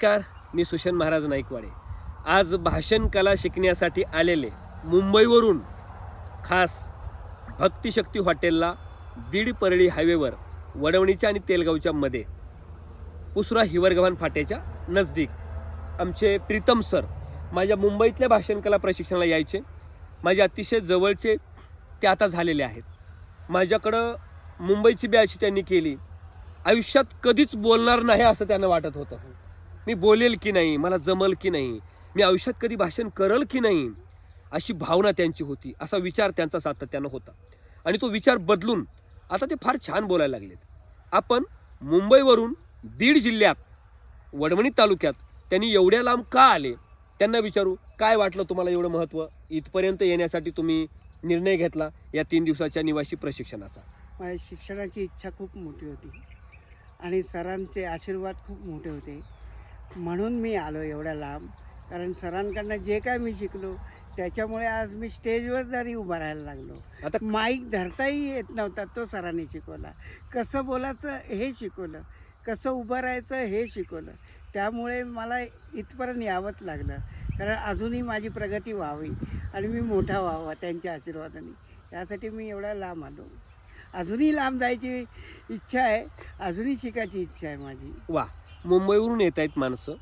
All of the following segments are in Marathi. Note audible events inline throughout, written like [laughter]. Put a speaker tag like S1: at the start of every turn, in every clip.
S1: नमस्कार मी सुशन महाराज नाईकवाडे. आज भाषण कला शिकण्यासाठी आलेले मुंबईवरून खास भक्तिशक्ती हॉटेलला बीड परळी हायवेवर वडवणीच्या आणि तेलगावच्या मध्ये पुसरा हिवरगव्हाण फाट्याच्या नजदीक आमचे प्रीतम सर माझ्या मुंबईतल्या भाषण कला प्रशिक्षणाला यायचे. माझे अतिशय जवळचे ते आता झालेले आहेत. माझ्याकडं मुंबईची बॅच त्यांनी केली. आयुष्यात कधीच बोलणार नाही असं त्यांना वाटत होतं. मी बोलेल की नाही मला जमल की नाही मी आयुष्यात कधी भाषण करल की नाही अशी भावना त्यांची होती असा विचार त्यांचा सातत्यानं होता. आणि तो विचार बदलून आता ते फार छान बोलायला लागलेत. आपण मुंबईवरून बीड जिल्ह्यात वडवणी तालुक्यात त्यांनी एवढ्या लांब का आले? त्यांना विचारू काय वाटलं तुम्हाला एवढं महत्त्व इथपर्यंत येण्यासाठी तुम्ही निर्णय घेतला या तीन दिवसाच्या निवासी प्रशिक्षणाचा?
S2: माझ्या शिक्षणाची इच्छा खूप मोठी होती. आणि सरांचे आशीर्वाद खूप मोठे होते. म्हणून मी आलो एवढ्या लांब. कारण सरांकडनं जे काय मी शिकलो त्याच्यामुळे आज मी स्टेजवर जरी उभा राहायला लागलो.
S1: आता
S2: माईक धरताही येत नव्हता तो सरांनी शिकवला. कसं बोलायचं हे शिकवलं. कसं उभं राहायचं हे शिकवलं. त्यामुळे मला इथपर्यंत यावंच लागलं. कारण अजूनही माझी प्रगती व्हावी आणि मी मोठा व्हावा त्यांच्या आशीर्वादाने. यासाठी मी एवढा लांब आलो. अजूनही लांब जायची इच्छा आहे. अजूनही शिकायची इच्छा आहे माझी.
S1: वा. मुंबईवरून येत आहेत माणसं.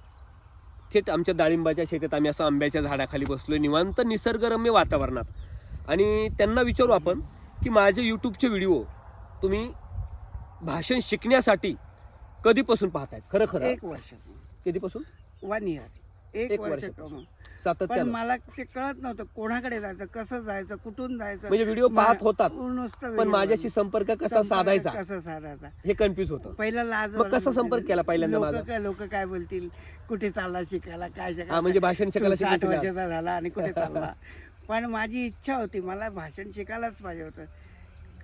S1: थेट आमच्या डाळिंबाच्या शेतात आम्ही असं आंब्याच्या झाडाखाली बसलोय. निवांत निसर्गरम्य वातावरणात. आणि त्यांना विचारू आपण की माझे यूट्यूबचे व्हिडिओ तुम्ही भाषण शिकण्यासाठी कधीपासून पाहतायत? खरं खरं.
S2: एक वर्ष.
S1: कधीपासून?
S2: वन इयर एक वर्ष. पण
S1: सातत्यानं
S2: मला ते कळत नव्हतं कोणाकडे जायचं कसं जायचं कुठून जायचं.
S1: म्हणजे व्हिडिओ
S2: मा-
S1: पाहत होतात
S2: नुसतं
S1: पण
S2: video
S1: माझ्याशी. संपर्क कसा
S2: संपर्क
S1: साधायचा?
S2: कसा साधायचा?
S1: हे कन्फ्युज होतं.
S2: पहिला लाज
S1: मग कसा संपर्क केला पहिल्यांदा माझा?
S2: लोक काय लोक काय बोलतील? कुठे चालला शिकायला? काय
S1: हा
S2: शिकायला
S1: म्हणजे भाषण
S2: तू
S1: शिकायला
S2: साठ? वर्षाचा झाला आणि कुठे [laughs] चालला? पण माझी इच्छा होती मला भाषण शिकायलाच पाहिजे होतं.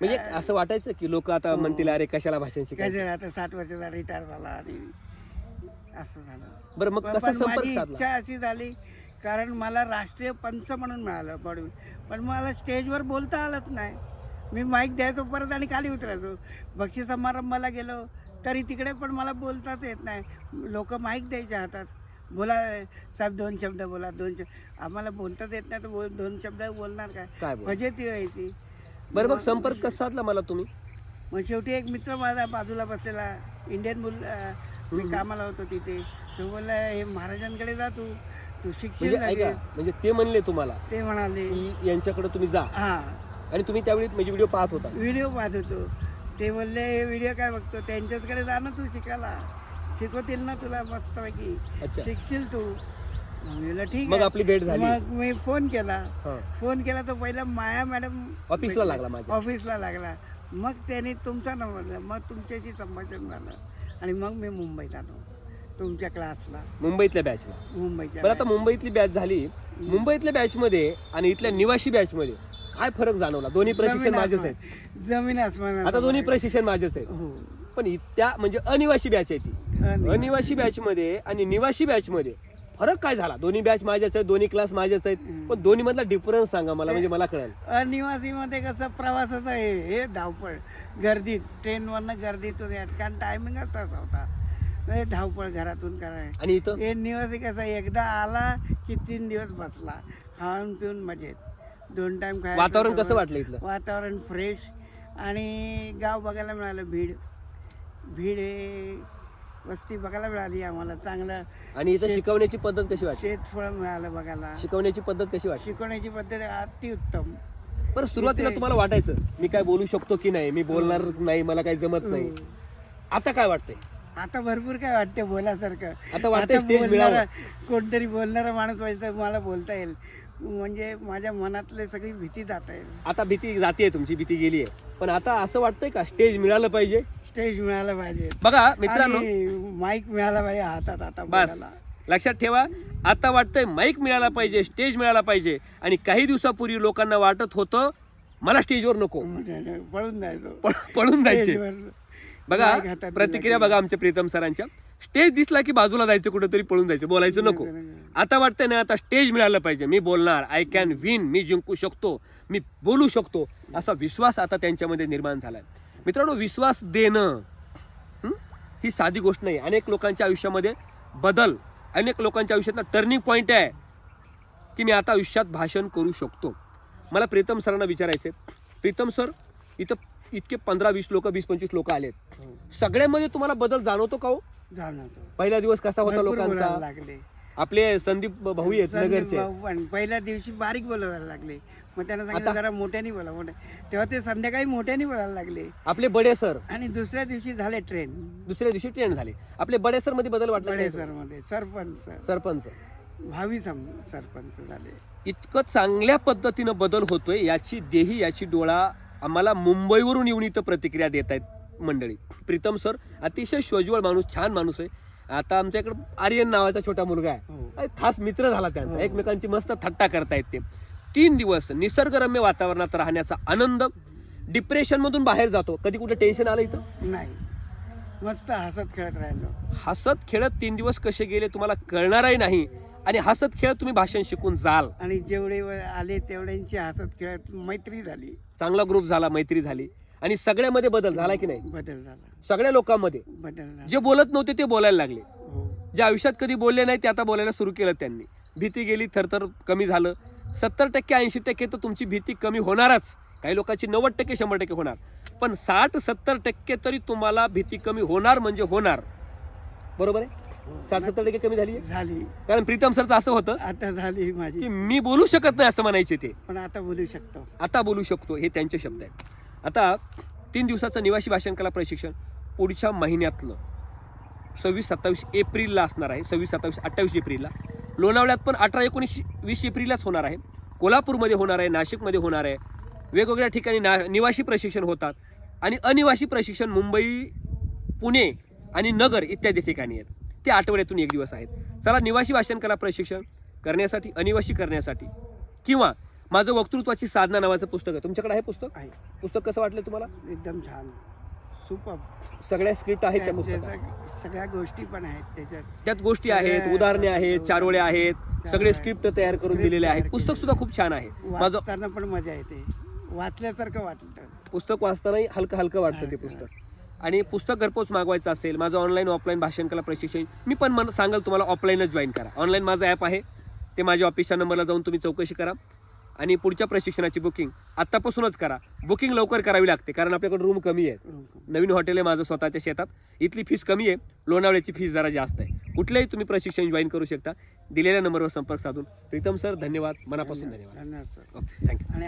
S1: म्हणजे
S2: काय-
S1: असं वाटायचं की लोक आता
S2: हो.
S1: म्हणतील अरे कशाला भाषण शिकायचं?
S2: काय आता साठ वर्षाचा रिटायर झाला आणि असं झालं.
S1: बरं मग
S2: पण
S1: कसा
S2: पण
S1: संपर्क
S2: माझी
S1: साधला?
S2: इच्छा अशी झाली कारण मला राष्ट्रीय पंच म्हणून मिळालं बॉडी. पण मला स्टेजवर बोलता आलंच नाही. मी माईक द्यायचो परत आणि खाली उतरायचो. बक्षीस समारंभाला गेलो तरी तिकडे पण मला बोलताच येत नाही. लोक माईक द्यायच्या हातात. बोला साहेब दोन शब्द बोला दोन शब्द. आम्हाला बोलताच येत नाही तर बोल दोन शब्द बोलणार काय?
S1: बोल
S2: फजेती व्हायची
S1: बरं मग संपर्क कसा साधला मला तुम्ही?
S2: मग शेवटी एक मित्र माझा बाजूला बसलेला इंडियन मुल मी. कामाला होतो तिथे. तो बोलला हे महाराजांकडे जा तू. तू शिक्षण
S1: म्हणजे ऐका म्हणजे ते म्हणले तुम्हाला
S2: ते म्हणाले.
S1: की यांच्याकडे तुम्ही जा.
S2: हा.
S1: आणि तुम्ही त्यावेळी म्हणजे व्हिडिओ पाहत होता.
S2: व्हिडिओ पाहत होतो. ते बोलले हे व्हिडिओ काय बघतो? त्यांच्याचकडे जा ना तू शिकायला. शिकवतील ना तुला मस्तपैकी.
S1: अच्छा.
S2: शिकशील तू. मग मी म्हणलं, ठीक
S1: मग
S2: आहे.
S1: आपली भेट झाली.
S2: मग मी फोन केला.
S1: हा.
S2: फोन केला तर पहिला माया मॅडम
S1: ऑफिसला लागला माझ्या.
S2: ऑफिसला लागला. मग त्याने तुमचा नंबर दिला. मग तुमच्याशी संभाषण झालं. आणि मग मी मुंबईत आलो. तुमच्या क्लासला
S1: मुंबईतल्या बॅचला
S2: मुंबईच्या
S1: बरं आता मुंबईतली बॅच झाली. मुंबईतल्या बॅच मध्ये आणि इथल्या निवासी बॅच मध्ये काय फरक जाणवला? दोन्ही प्रशिक्षण माझेच. आहेत.
S2: जमीन आसमान
S1: आता दोन्ही प्रशिक्षण माझेच आहेत.
S2: हो.
S1: पण त्या म्हणजे अनिवासी बॅच आहे ती. अनिवासी. बॅच मध्ये आणि निवासी बॅच मध्ये फरक काय झाला? दोन्ही बॅच माझ्याच आहेत दोन्ही क्लास माझ्याच आहेत. पण दोन्ही मधला डिफरन्स सांगा मला म्हणजे मला कळेल.
S2: अनिवासीमध्ये कसं प्रवासाचं आहे हे धावपळ. गर्दीत ट्रेनवरनं गर्दीतून यात कारण टायमिंगच तसा होता. हे धावपळ घरातून कराय
S1: आणि इथं?
S2: हे निवासी कसं एकदा आला की तीन दिवस बसला. खाऊन पिऊन मजेत. दोन टाइम खायचं
S1: वातावरण कसं. वाटलं इथलं?
S2: वातावरण फ्रेश आणि गाव बघायला मिळालं भीड. भीड हे वस्ती बघायला मिळाली आम्हाला चांगलं
S1: आणि इथं
S2: शेत-
S1: शिकवण्याची पद्धत कशी वाटली?
S2: शेतफळ मिळालं बघायला.
S1: शिकवण्याची पद्धत कशी वाटली?
S2: शिकवण्याची पद्धत अतिउत्तम.
S1: बरं सुरुवातीला
S2: इथे-
S1: तुम्हाला वाटायचं मी काय बोलू शकतो की नाही? मी बोलणार नाही मला काही जमत नाही.
S2: हो.
S1: आता काय वाटतंय?
S2: आता भरपूर काय वाटतं बोलासारखं.
S1: आता वाटतंय
S2: आता
S1: स्टेज
S2: बोलणारा कोणतरी बोलणारा माणूस व्हायचा मला बोलता येईल. म्हणजे माझ्या मनातले सगळी भीती जाता येईल
S1: आता भीती जाते तुमची भीती गेली आहे पण आता असं वाटतंय का? स्टेज मिळालं पाहिजे?
S2: स्टेज मिळायला पाहिजे.
S1: बघा मित्रांनो.
S2: माईक मिळाला पाहिजे हातात आता
S1: बस. लक्षात ठेवा आता वाटतंय माईक मिळाला पाहिजे स्टेज मिळाला पाहिजे. आणि काही दिवसापूर्वी लोकांना वाटत होतं मला स्टेजवर नको.
S2: पळून जायचो.
S1: पळ- पळून जायचे. बघा प्रतिक्रिया बघा आमच्या प्रीतम सरांच्या. स्टेज दिसला की बाजूला जायचं कुठेतरी पळून जायचं बोलायचं नको. आता वाटतंय ना आता स्टेज मिळालं पाहिजे. मी बोलणार आय कॅन विन मी जिंकू शकतो मी बोलू शकतो असा विश्वास आता त्यांच्यामध्ये निर्माण झालाय. मित्रांनो विश्वास देणं हं? साधी गोष्ट नाही. अनेक लोकांच्या आयुष्यामध्ये बदल अनेक लोकांच्या आयुष्यातला टर्निंग पॉईंट आहे की मी आता आयुष्यात भाषण करू शकतो. मला प्रीतम सरांना विचारायचे प्रीतम सर इथं इतके पंधरा वीस लोक वीस पंचवीस लोक आलेत.
S2: हो.
S1: सगळ्यामध्ये तुम्हाला बदल जाणवतो का हो?
S2: जाणवतो
S1: पहिला दिवस कसा होता
S2: भरपूर
S1: लोकांचा?
S2: लागले.
S1: आपले संदीप भाऊ आहेत
S2: संदीप
S1: नगरचे.
S2: भाऊ पण पहिल्या दिवशी बारीक बोलायला लागले. मग त्यांना सांगितलं
S1: आता?
S2: जरा मोठ्याने बोला मोठ्या तेव्हा ते संध्याकाळी मोठ्याने बोलायला लागले.
S1: आपले बडे सर.
S2: आणि दुसऱ्या दिवशी झाले ट्रेन
S1: दुसऱ्या दिवशी ट्रेंड झाले. आपले बडे सरमध्ये बदल वाटला
S2: बडे? सरमध्ये सरपंच.
S1: सरपंच.
S2: भावी सम- सरपंच झाले.
S1: इतकं चांगल्या पद्धतीनं बदल होतोय याची देही याची डोळा आम्हाला मुंबईवरून येऊन इथं प्रतिक्रिया देत आहेत मंडळी. प्रीतम सर अतिशय सोज्वळ माणूस छान माणूस आहे. आता आमच्याकडे आर्यन नावाचा छोटा मुलगा आहे.
S2: हो.
S1: खास मित्र झाला त्यांचा.
S2: हो.
S1: एकमेकांची मस्त थट्टा करतायत ते. तीन दिवस निसर्गरम्य वातावरणात राहण्याचा आनंद डिप्रेशन मधून बाहेर जातो. कधी कुठे टेन्शन आलं इथं?
S2: नाही. मस्त हसत खेळत राहिलो.
S1: हसत खेळत तीन दिवस कसे गेले तुम्हाला कळणारही नाही. आणि हसत खेळत तुम्ही भाषण शिकून जाल.
S2: आणि जेवढे आले तेवढ्यांची हसत खेळत मैत्री झाली.
S1: चांगला ग्रुप झाला मैत्री झाली. आणि सगळ्यामध्ये बदल झाला की नाही?
S2: बदल झाला.
S1: सगळ्या लोकांमध्ये.
S2: बदल झाला.
S1: जे बोलत नव्हते ते बोलायला लागले.
S2: हो.
S1: जे आयुष्यात कधी बोलले नाही ते आता बोलायला सुरू केलं त्यांनी. भीती गेली थरथर कमी झालं. सत्तर टक्के ऐंशी टक्के तर तुमची भीती कमी होणारच. काही लोकांची नव्वद टक्के शंभर टक्के होणार. पण साठ सत्तर टक्के तरी तुम्हाला भीती कमी होणार म्हणजे होणार. बरोबर आहे?
S2: हो.
S1: साठ सत्तर टक्के कमी झाली? आहे?
S2: झाली.
S1: कारण प्रीतम सरचं असं होतं
S2: आता झाली
S1: की
S2: माझी
S1: मी बोलू शकत नाही असं म्हणायचे ते.
S2: पण आता बोलू शकतो.
S1: आता बोलू शकतो हे त्यांचे शब्द आहेत. आता तीन दिवसाचं निवासी भाषण कला प्रशिक्षण. पुढच्या महिन्यातलं. सव्वीस सत्तावीस एप्रिलला असणार आहे. सव्वीस सत्तावीस अठ्ठावीस एप्रिलला. लोणावळ्यात पण अठरा एकोणीस वीस एप्रिललाच होणार आहे. कोल्हापूरमध्ये होणार आहे नाशिकमध्ये होणार आहे. वेगवेगळ्या ठिकाणी ना निवासी प्रशिक्षण होतात. आणि अनिवासी प्रशिक्षण मुंबई पुणे आणि नगर इत्यादी ठिकाणी आहेत. ते आठवड्यातून एक दिवस आहेत. चला निवासी भाषण कला प्रशिक्षण करण्यासाठी अनिवासी करण्यासाठी. किंवा माझं वक्तृत्वाची साधना नावाचं पुस्तक आहे. तुमच्याकडे आहे पुस्तक?
S2: आहे.
S1: पुस्तक कसं वाटलं तुम्हाला?
S2: एकदम छान. सुपर.
S1: सगळ्या स्क्रिप्ट आहेत त्या पुस्तकात.
S2: सगळ्या गोष्टी पण आहेत त्याच्यात.
S1: त्यात गोष्टी आहेत उदाहरणे आहेत चारोळे आहेत सगळे स्क्रिप्ट तयार करून
S2: Script
S1: दिलेले आहेत.
S2: तयार
S1: पुस्तक
S2: केलेले.
S1: सुद्धा खूप छान आहे. माझं
S2: वाचताना पण मजा येते. वाचल्यासारखं वाटलं
S1: पुस्तक वाचतानाही हलकं हलकं वाटतं ते
S2: हलकं.
S1: पुस्तक. आणि पुस्तक घरपोच मागवायचं असेल माझं ऑनलाईन ऑफलाईन भाषण कला प्रशिक्षण. मी पण मन सांगाल तुम्हाला ऑफलाईनच जॉईन करा. ऑनलाईन माझं ॲप आहे. ते माझ्या ऑफिसच्या नंबरला जाऊन तुम्ही चौकशी करा. आणि पुढच्या प्रशिक्षणाची बुकिंग आत्तापासूनच करा. बुकिंग लवकर करावी लागते कारण आपल्याकडे रूम कमी आहे नवीन हॉटेल आहे माझं स्वतःच्या शेतात. इथली फीस कमी आहे लोणावळ्याची फीस जरा जास्त आहे. कुठल्याही तुम्ही प्रशिक्षण जॉईन करू शकता. दिलेल्या नंबरवर संपर्क साधून. प्रीतम सर धन्यवाद. मनापासून धन्यवाद.
S2: धन्यवाद. सर
S1: ओके थँक्यू
S2: आणि